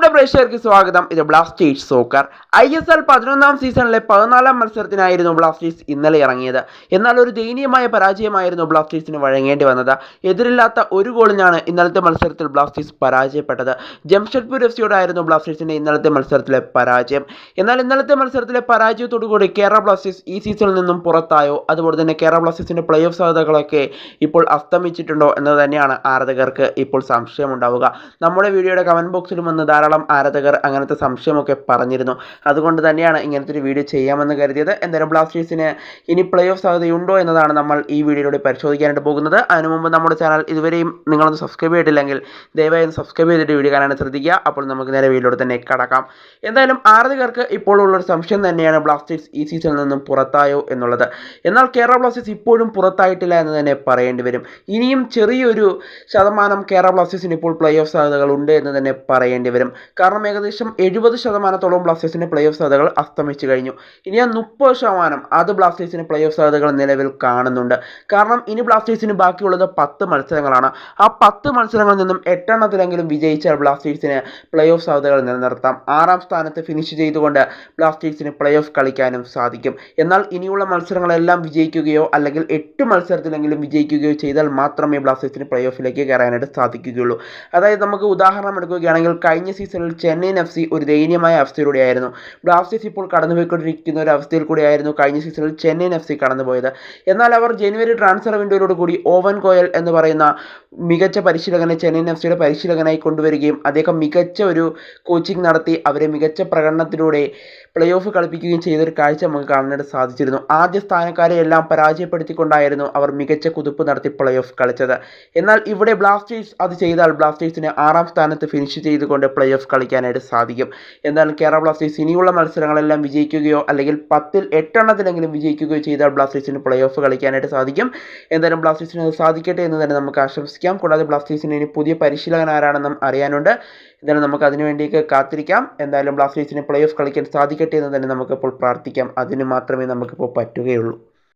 പ്രിയപ്പെട്ട പ്രേക്ഷകർക്ക് സ്വാഗതം. ഇത് Blasters soccer I S L പതിനൊന്നാം സീസണിലെ പതിനാലാം മത്സരത്തിനായിരുന്നു ബ്ലാസ്റ്റേഴ്സ് ഇന്നലെ ഇറങ്ങിയത്. എന്നാൽ ഒരു ദയനീയമായ പരാജയമായിരുന്നു ബ്ലാസ്റ്റേഴ്സിന് വഴങ്ങേണ്ടി വന്നത്. എതിരില്ലാത്ത ഒരു ഗോളിനാണ് ഇന്നലത്തെ മത്സരത്തിൽ ബ്ലാസ്റ്റേഴ്സ് പരാജയപ്പെട്ടത്. ജംഷഡ്പൂർ എഫ് സിയോടായിരുന്നു ബ്ലാസ്റ്റേഴ്സിന്റെ ഇന്നലത്തെ മത്സരത്തിലെ പരാജയം. എന്നാൽ ഇന്നലത്തെ മത്സരത്തിലെ പരാജയത്തോടുകൂടി കേരള ബ്ലാസ്റ്റേഴ്സ് ഈ സീസണിൽ നിന്നും പുറത്തായോ? അതുപോലെ തന്നെ കേരള ബ്ലാസ്റ്റേഴ്സിന്റെ പ്ലേ ഓഫ് സാധ്യതകളൊക്കെ ഇപ്പോൾ അസ്തമിച്ചിട്ടുണ്ടോ എന്ന് തന്നെയാണ് ആരാധകർക്ക് ഇപ്പോൾ സംശയമുണ്ടാവുക. നമ്മുടെ വീഡിയോയുടെ കമന്റ് ബോക്സിലും വന്ന് ധാരാളം ആരാധകർ അങ്ങനത്തെ സംശയമൊക്കെ പറഞ്ഞിരുന്നു. അതുകൊണ്ട് തന്നെയാണ് ഇങ്ങനത്തെ ഒരു വീഡിയോ ചെയ്യാമെന്ന് കരുതിയത്. എന്തായാലും ബ്ലാസ്റ്റേഴ്സിന് ഇനി പ്ലേ ഓഫ് സാധ്യതയുണ്ടോ എന്നതാണ് നമ്മൾ ഈ വീഡിയോയിലൂടെ പരിശോധിക്കാനായിട്ട് പോകുന്നത്. അതിനു മുമ്പ് നമ്മുടെ ചാനൽ ഇതുവരെയും നിങ്ങളൊന്ന് സബ്സ്ക്രൈബ് ചെയ്തിട്ടില്ലെങ്കിൽ ദയവായി ഒന്ന് സബ്സ്ക്രൈബ് ചെയ്തിട്ട് വീഡിയോ കാണാൻ ശ്രദ്ധിക്കുക. അപ്പോൾ നമുക്ക് നേരെ വീഡിയോയുടെ തന്നെ കടക്കാം. എന്തായാലും ആരാധകർക്ക് ഇപ്പോൾ ഉള്ളൊരു സംശയം തന്നെയാണ് ബ്ലാസ്റ്റേഴ്സ് ഈ സീസണിൽ നിന്നും പുറത്തായോ എന്നുള്ളത്. എന്നാൽ കേരള ബ്ലാസ്റ്റേഴ്സ് ഇപ്പോഴും പുറത്തായിട്ടില്ല എന്ന് തന്നെ പറയേണ്ടി വരും. ഇനിയും ചെറിയൊരു ശതമാനം കേരള ബ്ലാസ്റ്റേഴ്സിന് ഇപ്പോൾ പ്ലേ ഓഫ് സാധ്യതകൾ ഉണ്ട് എന്ന് തന്നെ പറയേണ്ടി വരും. കാരണം ഏകദേശം എഴുപത് ശതമാനത്തോളം ബ്ലാസ്റ്റേഴ്സിന് പ്ലേ ഓഫ് സാധ്യതകൾ അസ്തമിച്ചു കഴിഞ്ഞു. ഇനി ആ മുപ്പത് ശതമാനം അത് ബ്ലാസ്റ്റേഴ്സിന് പ്ലേ ഓഫ് സാധ്യതകൾ നിലവിൽ കാണുന്നുണ്ട്. കാരണം ഇനി ബ്ലാസ്റ്റേഴ്സിന് ബാക്കിയുള്ളത് പത്ത് മത്സരങ്ങളാണ്. ആ പത്ത് മത്സരങ്ങളിൽ നിന്നും എട്ടെണ്ണത്തിലെങ്കിലും വിജയിച്ചാൽ ബ്ലാസ്റ്റേഴ്സിന് പ്ലേ ഓഫ് സാധ്യതകൾ നിലനിർത്താം. ആറാം സ്ഥാനത്ത് ഫിനിഷ് ചെയ്തുകൊണ്ട് ബ്ലാസ്റ്റേഴ്സിന് പ്ലേ ഓഫ് കളിക്കാനും സാധിക്കും. എന്നാൽ ഇനിയുള്ള മത്സരങ്ങളെല്ലാം വിജയിക്കുകയോ അല്ലെങ്കിൽ എട്ട് മത്സരത്തിലെങ്കിലും വിജയിക്കുകയോ ചെയ്താൽ മാത്രമേ ബ്ലാസ്റ്റേഴ്സിന് പ്ലേ ഓഫിലേക്ക് കയറാനായിട്ട് സാധിക്കുകയുള്ളൂ. അതായത് നമുക്ക് ഉദാഹരണം എടുക്കുകയാണെങ്കിൽ കഴിഞ്ഞ സീസണിൽ ചെന്നൈയിൻ എഫ് സി ഒരു ദയനീയമായ അവസ്ഥയിലൂടെയായിരുന്നു. ബ്ലാസ്റ്റേഴ്സ് ഇപ്പോൾ കടന്നു കടന്നുപോയിക്കൊണ്ടിരിക്കുന്ന ഒരു അവസ്ഥയിൽ കൂടിയായിരുന്നു കഴിഞ്ഞ സീസണിൽ ചെന്നൈയിൻ എഫ് സി കടന്നുപോയത്. എന്നാൽ അവർ ജനുവരി ട്രാൻസ്ഫർ വിൻഡോയിലോട് കൂടി ഓവൻ കോയൽ എന്ന് പറയുന്ന മികച്ച പരിശീലകനെ ചെന്നൈയിൻ എഫ് സിയുടെ പരിശീലകനായി കൊണ്ടുവരികയും അദ്ദേഹം മികച്ച ഒരു കോച്ചിങ് നടത്തി അവരെ മികച്ച പ്രകടനത്തിലൂടെ പ്ലേ ഓഫ് കളിപ്പിക്കുകയും ചെയ്തൊരു കാഴ്ച നമുക്ക് കാണാനായിട്ട് സാധിച്ചിരുന്നു. ആദ്യ സ്ഥാനക്കാരെ എല്ലാം പരാജയപ്പെടുത്തിക്കൊണ്ടായിരുന്നു അവർ മികച്ച കുതിപ്പ് നടത്തി പ്ലേ ഓഫ് കളിച്ചത്. എന്നാൽ ഇവിടെ ബ്ലാസ്റ്റേഴ്സ് അത് ചെയ്താൽ ബ്ലാസ്റ്റേഴ്സിനെ ആറാം സ്ഥാനത്ത് ഫിനിഷ് ചെയ്തുകൊണ്ട് പ്ലേ ഓഫ് കളിക്കാനായിട്ട് സാധിക്കും. എന്തായാലും കേരള ബ്ലാസ്റ്റേഴ്സ് ഇനിയുള്ള മത്സരങ്ങളെല്ലാം വിജയിക്കുകയോ അല്ലെങ്കിൽ പത്തിൽ എട്ടെണ്ണത്തിലെങ്കിലും വിജയിക്കുകയോ ചെയ്താൽ ബ്ലാസ്റ്റേഴ്സിന് പ്ലേ ഓഫ് കളിക്കാനായിട്ട് സാധിക്കും. എന്തായാലും ബ്ലാസ്റ്റേഴ്സിന് അത് സാധിക്കട്ടെ എന്ന് തന്നെ നമുക്ക് ആശംസിക്കാം. കൂടാതെ ബ്ലാസ്റ്റേഴ്സിന് ഇനി പുതിയ പരിശീലകൻ ആരാണെന്നും അറിയാനുണ്ട്. എന്തായാലും നമുക്ക് അതിനുവേണ്ടിയൊക്കെ കാത്തിരിക്കാം. എന്തായാലും ബ്ലാസ്റ്റേഴ്സിന് പ്ലേ ഓഫ് കളിക്കാൻ സാധിക്കട്ടെ എന്ന് തന്നെ നമുക്കിപ്പോൾ പ്രാർത്ഥിക്കാം. അതിന് മാത്രമേ നമുക്കിപ്പോൾ പറ്റുകയുള്ളൂ.